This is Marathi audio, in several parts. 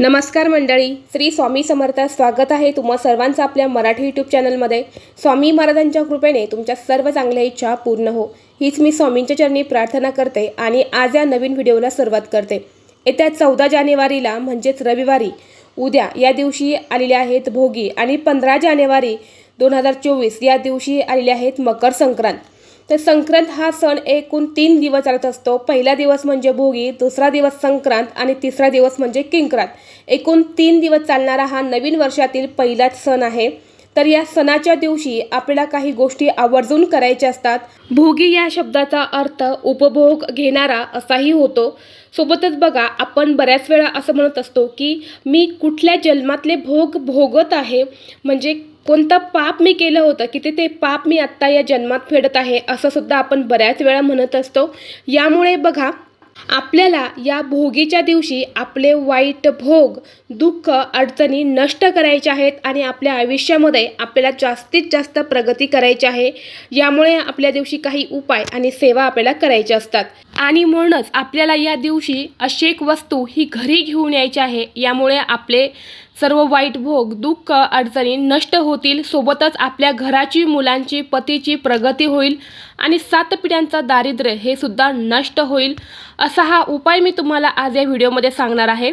नमस्कार मंडळी श्री स्वामी समर्थ स्वागत आहे तुम्हा सर्वांचं आपल्या मराठी यूट्यूब चॅनलमध्ये स्वामी महाराजांच्या कृपेने तुमच्या सर्व चांगल्या इच्छा पूर्ण हो. हीच मी स्वामींच्या चरणी प्रार्थना करते आणि आज या नवीन व्हिडिओला सुरुवात करते. येत्या चौदा जानेवारीला म्हणजेच रविवारी उद्या या दिवशी आलेले आहेत भोगी आणि पंधरा जानेवारी दोन हजार चोवीस या दिवशी आलेले आहेत मकर संक्रांत. तर संक्रांत हा सण एकूण तीन दिवस चालत असतो. पहिला दिवस म्हणजे भोगी दुसरा दिवस संक्रांत आणि तिसरा दिवस म्हणजे किंक्रांत. एकूण तीन दिवस चालणारा हा नवीन वर्षातील पहिलाच सण आहे. तर या सणाच्या दिवशी आपल्याला काही गोष्टी आवर्जून करायच्या असतात. भोगी या शब्दाचा अर्थ उपभोग घेणारा असाही होतो. सोबतच बघा आपण बऱ्याच वेळा असं म्हणत असतो की मी कुठल्या जन्मातले भोग भोगत आहे? म्हणजे कोणतं पाप मी केलं होतं? की ते ते पाप मी आत्ता या जन्मात फेडत आहे? असं सुद्धा आपण बऱ्याच वेळा म्हणत असतो. यामुळे बघा आपल्याला या भोगीच्या दिवशी आपले वाईट भोग दुःख अडचणी नष्ट करायच्या आहेत आणि आपल्या आयुष्यामध्ये आपल्याला जास्तीत जास्त प्रगती करायची आहे. यामुळे आपल्या दिवशी काही उपाय आणि सेवा आपल्याला करायच्या असतात. आणि म्हणूनच आपल्याला या दिवशी अशी एक वस्तू ही घरी घेऊन यायची आहे. यामुळे आपले सर्व वाईट भोग दुःख अडचणी नष्ट होतील. सोबतच आपल्या घराची मुलांची पतीची प्रगती होईल आणि सात पिढ्यांचा दारिद्र्य हे सुद्धा नष्ट होईल. असा हा उपाय मी तुम्हाला आज या व्हिडिओमध्ये सांगणार आहे.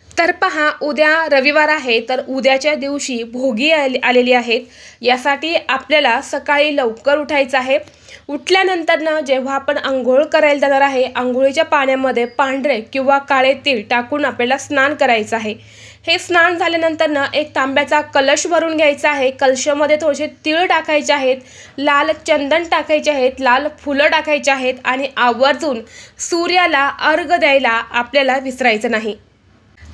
तर पहा उद्या रविवार आहे तर उद्याच्या दिवशी भोगी आले आलेली आहेत. यासाठी आपल्याला सकाळी लवकर उठायचं आहे. उठल्यानंतरनं जेव्हा आपण आंघोळ करायला जाणार आहे आंघोळीच्या पाण्यामध्ये पांढरे किंवा काळे तीळ टाकून आपल्याला स्नान करायचं आहे. हे स्नान झाल्यानंतरनं एक तांब्याचा कलश भरून घ्यायचा आहे. कलशामध्ये थोडेसे तीळ टाकायचे आहेत लाल चंदन टाकायचे आहेत लाल फुलं टाकायचे आहेत आणि आवर्जून सूर्याला अर्घ द्यायला आपल्याला विसरायचं नाही.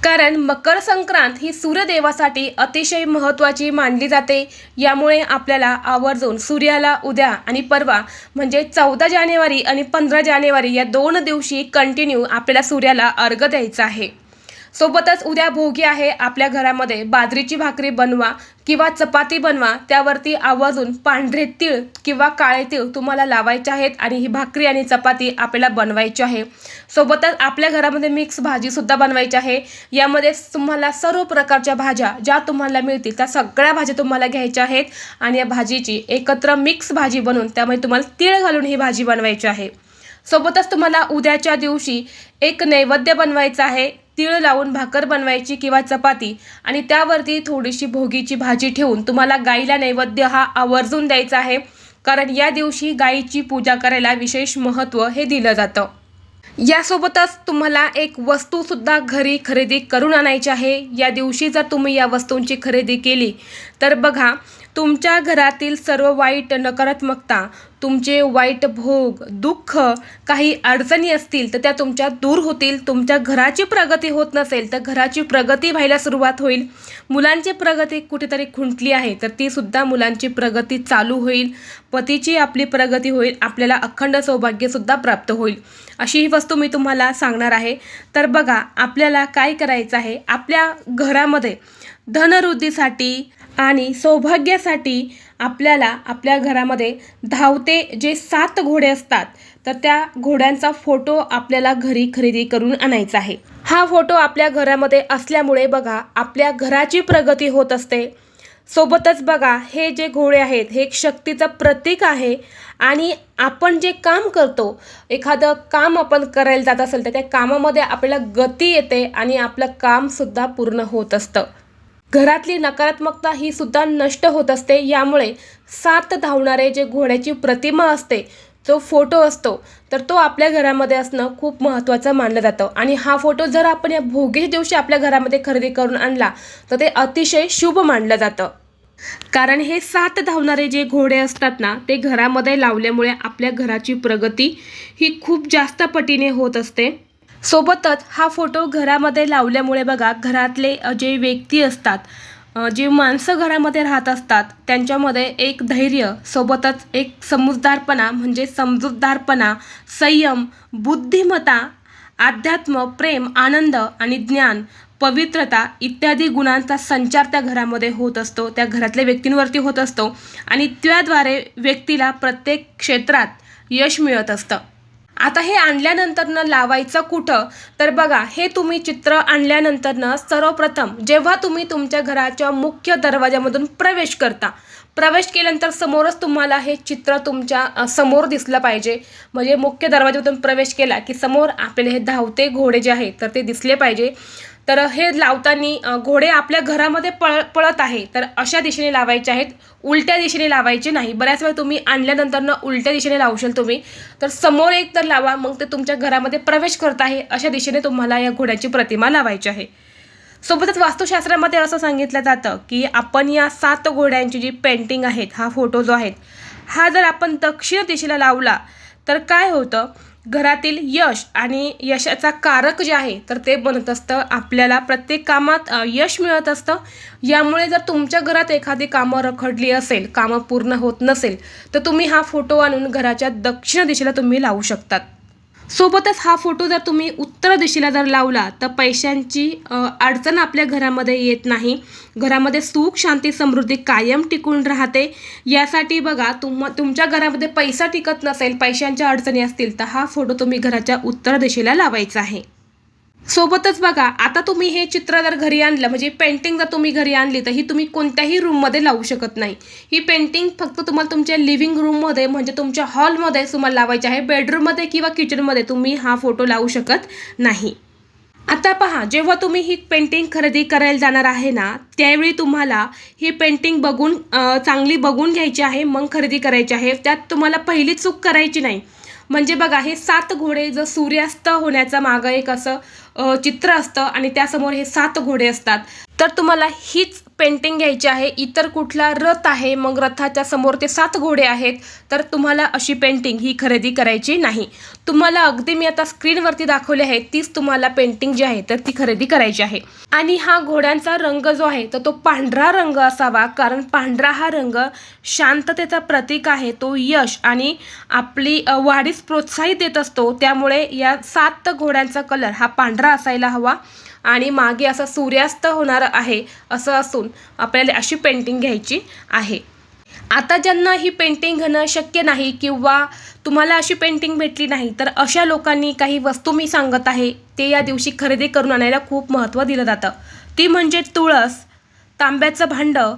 कारण मकर संक्रांत ही सूर्यदेवासाठी अतिशय महत्त्वाची मानली जाते. यामुळे आपल्याला आवर्जून सूर्याला उद्या आणि परवा म्हणजे चौदा जानेवारी आणि पंधरा जानेवारी या दोन दिवशी कंटिन्यू आपल्याला सूर्याला अर्घ द्यायचा आहे. सोबतच उद्या भोगी आहे आपल्या घरामध्ये. बाजरीची भाकरी बनवा किंवा चपाती बनवा त्यावरती आवाजून पांढरे तीळ किंवा काळे तीळ तुम्हाला लावायचे आहेत आणि ही भाकरी आणि चपाती आपल्याला बनवायची आहे. सोबतच आपल्या घरामध्ये मिक्स भाजीसुद्धा बनवायची आहे. यामध्ये तुम्हाला सर्व प्रकारच्या भाज्या ज्या तुम्हाला मिळतील त्या सगळ्या भाज्या तुम्हाला घ्यायच्या आहेत आणि या भाजीची एकत्र मिक्स भाजी बनवून त्यामध्ये तुम्हाला तीळ घालून ही भाजी बनवायची आहे. सोबतच तुम्हाला उद्याच्या दिवशी एक नैवेद्य बनवायचं आहे. तीळ लावून भाकर बनवायची किंवा चपाती आणि त्यावरती थोडीशी भोगीची भाजी ठेवून तुम्हाला गाईला नैवेद्य हा आवर्जून द्यायचा आहे. कारण या दिवशी गाईची पूजा करायला विशेष महत्त्व हे दिलं जातं. यासोबतच तुम्हाला एक वस्तूसुद्धा घरी खरेदी करून आणायची आहे. या दिवशी जर तुम्ही या वस्तूंची खरेदी केली तर बघा तुमच्या घरातील सर्व वाईट नकारात्मकता तुमचे वाईट भोग दुःख काही अडचणी असतील तर त्या तुमच्या दूर होतील. तुमच्या घराची प्रगती होत नसेल तर घराची प्रगती व्हायला सुरुवात होईल. मुलांची प्रगती कुठेतरी खुंटली आहे तर ती सुद्धा मुलांची प्रगती चालू होईल. पतीची आपली प्रगती होईल. आपल्याला अखंड सौभाग्यसुद्धा प्राप्त होईल. अशी ही वस्तू मी तुम्हाला सांगणार आहे. तर बघा आपल्याला काय करायचं आहे? आपल्या घरामध्ये धनवृद्धीसाठी आणि सौभाग्यासाठी आपल्याला आपल्या घरामध्ये धावते जे सात घोडे असतात तर त्या घोड्यांचा फोटो आपल्याला घरी खरेदी करून आणायचा आहे. हा फोटो आपल्या घरामध्ये असल्यामुळे बघा आपल्या घराची प्रगती होत असते. सोबतच बघा हे जे घोडे आहेत हे एक शक्तीचं प्रतीक आहे आणि आपण जे काम करतो एखादं काम आपण करायला जात असेल तर त्या कामामध्ये आपल्याला गती येते आणि आपलं कामसुद्धा पूर्ण होत असतं. घरातली नकारात्मकता ही सुद्धा नष्ट होत असते. यामुळे सात धावणारे जे घोड्याची प्रतिमा असते जो फोटो असतो तर तो आपल्या घरामध्ये असणं खूप महत्त्वाचं मानलं जातं. आणि हा फोटो जर आपण या भोगीच्या दिवशी आपल्या घरामध्ये खरेदी करून आणला तर ते अतिशय शुभ मानलं जातं. कारण हे सात धावणारे जे घोडे असतात ना ते घरामध्ये लावल्यामुळे आपल्या घराची प्रगती ही खूप जास्त पटीने होत असते. सोबतच हा फोटो घरामध्ये लावल्यामुळे बघा घरातले जे व्यक्ती असतात जे माणसं घरामध्ये राहत असतात त्यांच्यामध्ये एक धैर्य सोबतच एक समजदारपणा म्हणजे समजूतदारपणा संयम बुद्धिमत्ता अध्यात्म प्रेम आनंद आणि ज्ञान पवित्रता इत्यादी गुणांचा संचार त्या घरामध्ये होत असतो त्या घरातल्या व्यक्तींवरती होत असतो आणि त्याद्वारे व्यक्तीला प्रत्येक क्षेत्रात यश मिळत असतं. आता हे आणल्यानंतरनं लावायचं कुठं? तर बघा हे तुम्ही चित्र आणल्यानंतरनं सर्वप्रथम जेव्हा तुम्ही तुमच्या घराच्या मुख्य दरवाजामधून प्रवेश करता प्रवेश केल्यानंतर समोरच तुम्हाला हे चित्र तुमच्यासमोर दिसलं पाहिजे. म्हणजे मुख्य दरवाजामधून प्रवेश केला की समोर आपल्याला हे धावते घोडे जे आहेत तर ते दिसले पाहिजे. तर हे लावताना घोडे आपल्या घरामध्ये पळ पळत आहे. तर अशा दिशेने लावायचे आहेत. उलट्या दिशेने लावायचे नाही. बऱ्याच वेळा तुम्ही आणल्यानंतरनं उलट्या दिशेने लावशाल तुम्ही. तर समोर एक तर लावा मग ते तुमच्या घरामध्ये प्रवेश करत आहे. अशा दिशेने तुम्हाला या घोड्याची प्रतिमा लावायची आहे. सोबतच वास्तुशास्त्रामध्ये असं सांगितलं जातं की आपण या सात घोड्यांची जी पेंटिंग आहेत हा फोटो जो आहे हा जर आपण दक्षिण दिशेला लावला तर काय होतं? घरातील यश आणि यशाचा कारक जे आहे तर ते बनत असतं. आपल्याला प्रत्येक कामात यश मिळत असतं. यामुळे जर तुमच्या घरात एखादी कामं रखडली असेल कामं पूर्ण होत नसेल तर तुम्ही हा फोटो आणून घराच्या दक्षिण दिशेला तुम्ही लावू शकतात. सोबतच हा फोटो जर तुम्ही उत्तर दिशेला जर लावला तर पैशांची अडचण आपल्या घरामध्ये येत नाही. घरामध्ये सुख शांती समृद्धी कायम टिकून राहते. यासाठी बघा तुम तुमच्या घरामध्ये पैसा टिकत नसेल पैशांच्या अडचणी असतील तर हा फोटो तुम्ही घराच्या उत्तर दिशेला लावायचा आहे. सोबतच बघा आता तुम्ही हे चित्र जर घरी आणलं म्हणजे पेंटिंग जर तुम्ही घरी आणली तर ही तुम्ही कोणत्याही रूममध्ये लावू शकत नाही. ही पेंटिंग फक्त तुम्हाला तुमच्या लिव्हिंग रूममध्ये म्हणजे तुमच्या हॉलमध्ये तुम्हाला लावायची आहे. बेडरूममध्ये किंवा किचनमध्ये तुम्ही हा फोटो लावू शकत नाही. आता पहा जेव्हा तुम्ही ही पेंटिंग खरेदी करायला जाणार आहे ना त्यावेळी तुम्हाला ही पेंटिंग बघून चांगली बघून घ्यायची आहे मग खरेदी करायची आहे. त्यात तुम्हाला पहिली चूक करायची नाही. म्हणजे बघा हे सात घोडे जर सूर्यास्त होण्याचा मागं एक असं चित्र असतं आणि त्यासमोर हे सात घोडे असतात. तर तुम्हाला हीच पेंटिंग घ्यायची आहे. इतर कुठला रथ आहे मग रथाच्या समोर ते सात घोडे आहेत तर तुम्हाला अशी पेंटिंग ही खरेदी करायची नाही. तुम्हाला अगदी मी आता स्क्रीनवरती दाखवली आहे तीच तुम्हाला पेंटिंग जी आहे तर ती खरेदी करायची आहे. आणि हा घोड्यांचा रंग जो आहे तर तो पांढरा रंग असावा कारण पांढरा हा रंग शांततेचा प्रतीक आहे तो यश आणि आपली वाढीस प्रोत्साहित देत असतो. त्यामुळे या सात घोड्यांचा कलर हा पांढरा असायला हवा. आणि मागे असं सूर्यास्त होणार आहे असं असून आपल्याला अशी पेंटिंग घ्यायची आहे. आता ज्यांना ही पेंटिंग घेणं शक्य नाही किंवा तुम्हाला अशी पेंटिंग भेटली नाही तर अशा लोकांनी काही वस्तू मी सांगत आहे ते या दिवशी खरेदी करून आणायला खूप महत्त्व दिलं जातं. ती म्हणजे तुळस तांब्याचं भांडं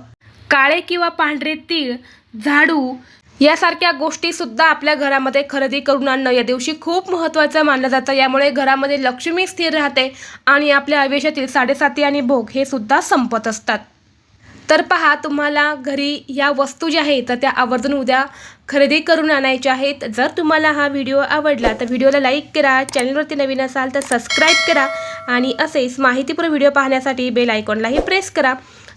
काळे किंवा पांढरे तीळ झाडू यासारख्या गोष्टी सुद्धा आपल्या घरामध्ये खरेदी करून आणणं या दिवशी खूप महत्त्वाचं मानलं जातं. यामुळे घरामध्ये लक्ष्मी स्थिर राहते आणि आपल्या आयुष्यातील साडेसाती आणि भोग हे सुद्धा संपत असतात. तर पहा तुम्हाला घरी या वस्तू ज्या आहेत तर त्या आवर्जून उद्या खरेदी करून आणायच्या आहेत. जर तुम्हाला हा व्हिडिओ आवडला तर व्हिडिओला लाईक करा चॅनलवरती नवीन असाल तर सबस्क्राईब करा आणि असेच माहितीपूर्ण व्हिडिओ पाहण्यासाठी बेल आयकॉनलाही प्रेस करा.